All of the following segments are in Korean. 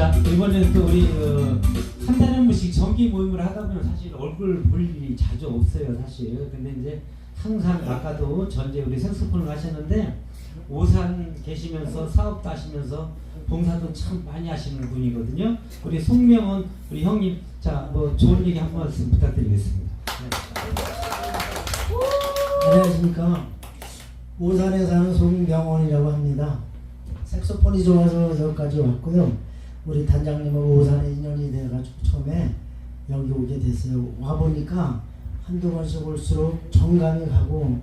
자 이번에는 또 우리 어, 한 달에 한 번씩 정기 모임을 하다 보면 사실 얼굴 볼 일이 자주 없어요 사실 근데 이제 항상 아까도 전제 우리 색소폰을 하셨는데 오산 계시면서 사업도 하시면서 봉사도 참 많이 하시는 분이거든요 우리 송명원 우리 형님 자 뭐 좋은 얘기 한 말씀 부탁드리겠습니다 안녕하십니까. 오산에 사는 송병원이라고 합니다. 색소폰이 좋아서 여기까지 왔고요. 우리 단장님하고 오산에 인연이 돼가지고 처음에 여기 오게 됐어요. 와 보니까 한두 번씩 올수록 정감이 가고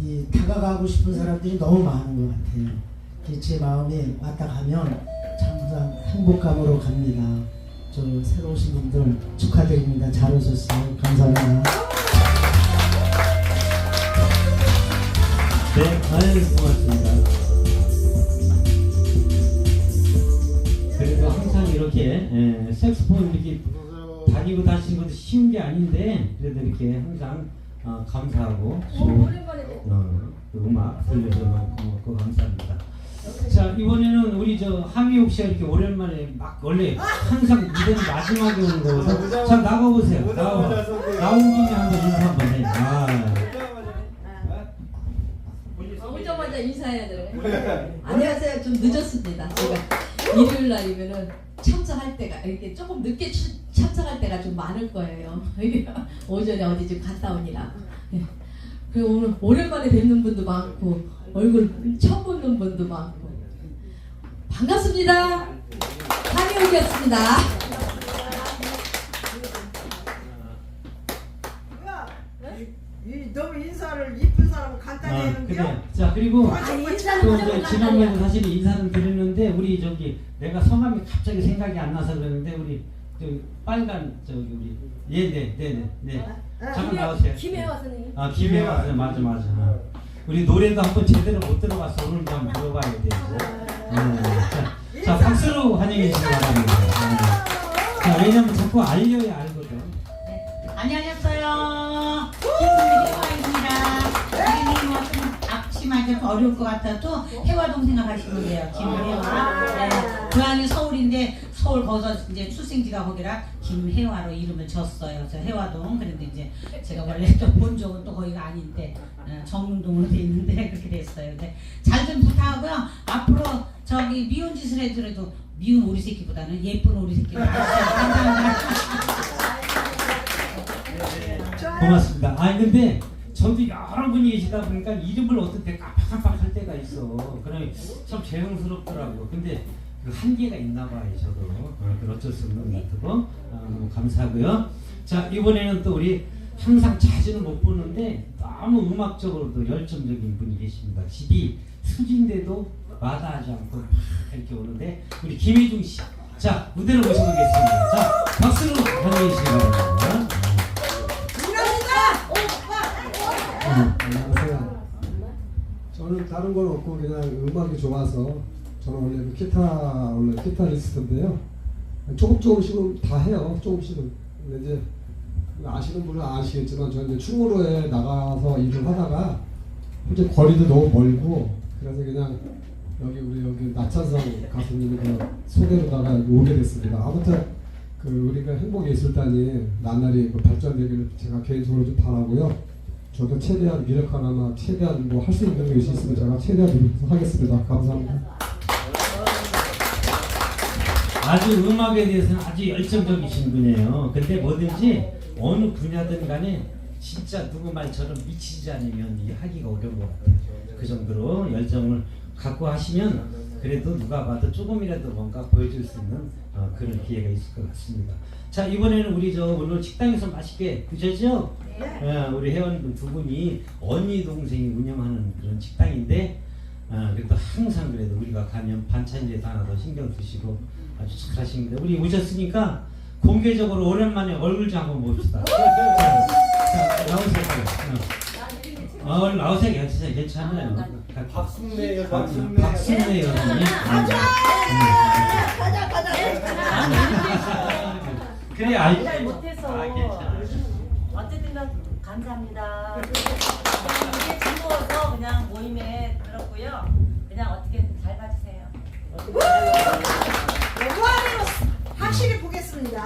이 다가가고 싶은 사람들이 너무 많은 것 같아요. 이제 마음이 왔다 가면 항상 행복감으로 갑니다. 저 새로 오신 분들 축하드립니다. 잘 오셨어요. 감사합니다. 네 아유 고맙습니다 이렇게 예, 색소폰 이렇게 다니고 다니는 것도 쉬운 게 아닌데 그래도 이렇게 항상 어, 감사하고 또, 어, 또 음악 들려줘서 고맙고 감사합니다. 자 이번에는 우리 저 하미옥 씨가 이렇게 오랜만에 막 원래 항상 무대는 마지막에 오는 거거든요. 자 나가 보세요. 나와 나온 김에 한번 인사 한번 해. 아. 오자마자 인사해야 되네. 안녕하세요. 좀 늦었습니다. 제가 일요일 날이면은 참석할 때가 이렇게 조금 늦게 추- 참석할 때가 좀 많을 거예요. 오전에 어디 좀 갔다 오니라. 예. 그리고 오늘 오랜만에 뵙는 분도 많고 얼굴 처음 보는 분도 많고 반갑습니다. 한이옥이었습니다. 뭐야? 이, 이 너무 인사를 이쁜 사람은 아? 그래. 자 그리고 아니 또 이제 지난번에. 사실 인사는 드렸는데 우리 저기 내가 성함이 갑자기 생각이 안 나서 그러는데 우리 저기 빨간 저기 우리 예네네 네 네. 잠깐 나오세요. 김혜화 선생님. 아 김혜화 선 맞아 맞아. 아. 우리 노래도 한번 제대로 못 들어봐서 오늘 한번 들어봐야 돼. 네. 자, 자 박수로 환영해 주시기 바랍니다. 네. 자 왜냐면 자꾸 알려야 알거 앞치마가 좀 어려울 것 같아도 해화 동생 하시면 돼요. 김혜화. 네. 고향이 서울인데 서울 거기서 이제 출생지가 거기라 김혜화로 이름을 졌어요. 그래서 해화동. 그런데 이제 제가 원래 또 본적은 또 거기가 아닌데 어, 정릉동으로 돼 있는데 그렇게 됐어요. 근데 잘 좀 부탁하고요. 앞으로 저기 미운 짓을 해더라도 미운 오리 새끼보다는 예쁜 오리 새끼를 낳으세요. 감사합니다. 고맙습니다. 아 근데 저도 여러분이 계시다 보니까 이름을 때 깜빡깜빡할 때가 있어. 그럼 참 죄송스럽더라고. 근데 그 한계가 있나 봐요, 저도. 어, 그 어쩔 수 없는 것 같고. 아, 너무 감사하고요. 자, 이번에는 또 우리 항상 자주는 못 보는데 너무 음악적으로도 열정적인 분이 계십니다. 집이 수진데도 마다하지 않고 막 이렇게 오는데 우리 김혜중 씨. 자, 무대로 모셔보겠습니다. 자, 박수로 환영해 주시기 바랍니다. 안녕하세요. 저는 다른 건 없고 그냥 음악이 좋아서 저는 원래 그 기타 원래 기타리스트인데요. 조금 조금씩은 다 해요. 조금씩은. 근데 이제 아시는 분은 아시겠지만 저는 이제 충무로에 나가서 일을 하다가 솔직히 거리도 너무 멀고 그래서 그냥 여기 우리 여기 나찬성 가수님 그 소개로다가 오게 됐습니다. 아무튼 그 우리가 행복예술단이 나날이 그 발전되기를 제가 개인적으로 좀 바라고요. 저도 최대한 미력하나마 최대한 뭐 할 수 있는 것이 있으면 제가 최대한 노력하겠습니다. 감사합니다. 아주 음악에 대해서는 아주 열정적이신 분이에요. 근데 뭐든지 어느 분야든 간에 진짜 누구 말처럼 미치지 않으면 이 하기가 어려운 것 같아요. 그 정도로 열정을 갖고 하시면 그래도 누가 봐도 조금이라도 뭔가 보여줄 수 있는 어, 그런 기회가 있을 것 같습니다. 자 이번에는 우리 저 오늘 식당에서 맛있게 드셨죠? 예, 우리 회원분 두 분이 언니 동생이 운영하는 그런 식당인데 아, 그래도 항상 그래도 우리가 가면 반찬에도 하나 더 신경 쓰시고 아주 착하십니다. 우리 오셨으니까 공개적으로 오랜만에 얼굴 좀 한번 봅시다. 자, 자, 나오세요. 어, 어, 얼른 나오세요. 괜찮아요. 괜찮아요. 박순례 여- 아, 박순례 박순례 여사님. 가자, 가자. 그래, 알. 잘 못해서 아, 괜찮아. 어쨌든 간 감사합니다. 이게 즐거워서 그냥 모임에 들었고요. 그냥 어떻게 잘 봐주세요. 뭐하는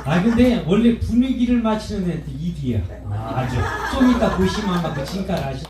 아 근데 원래 분위기를 맞추는 애도 일이야. 아, 아주 좀 이따 보시면 아마 그 진가를 아시.